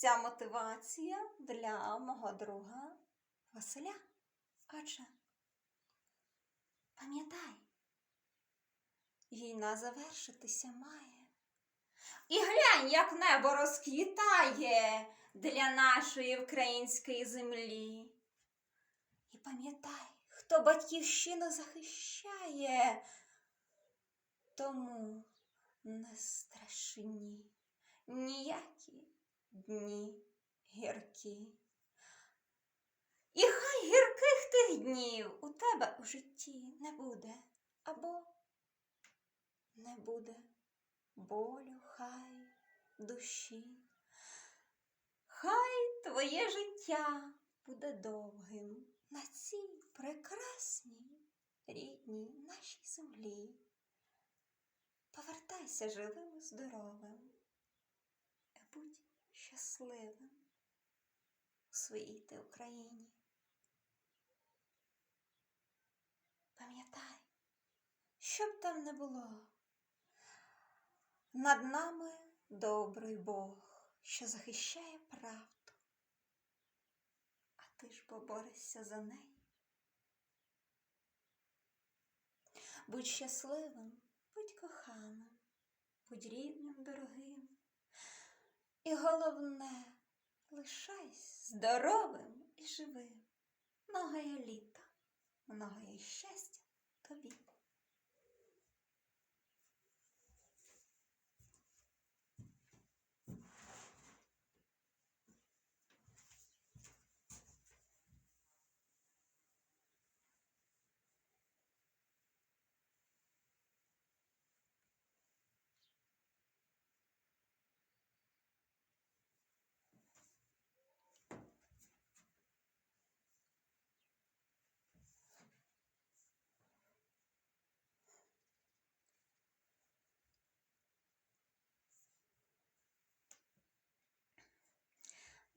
ця мотивація для мого друга Василя. Отже, пам'ятай, війна завершитися має. І глянь, як небо розквітає для нашої української землі. І пам'ятай, хто батьківщину захищає, тому не страшні ніякі дні гіркі. І хай гірких тих днів у тебе у житті не буде, або не буде болю, хай душі. Хай твоє життя буде довгим на цій прекрасній рідній нашій землі. Повертайся живим, здоровим, і будь щасливим у своїй ти Україні. Пам'ятай, що б там не було, над нами добрий Бог, що захищає правду, а ти ж поборешся за неї. Будь щасливим, будь коханим, будь рідним, дорогим. І головне, лишайся здоровим і живим. Многоє літа, многоє щастя тобі.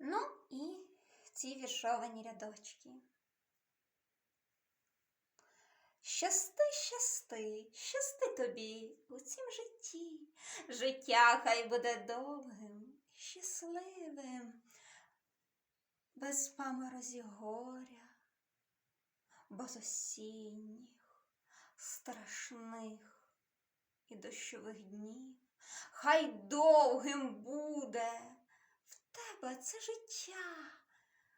Ну і ці віршовані рядочки. Щасти, щасти, щасти тобі у цім житті. Життя хай буде довгим, щасливим, без паморозі горя, без осінніх, страшних і дощових днів. Хай довгим буде тебе це життя.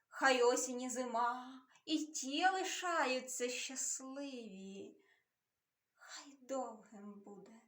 Хай осінь і зима, і ті лишаються щасливі. Хай довгим буде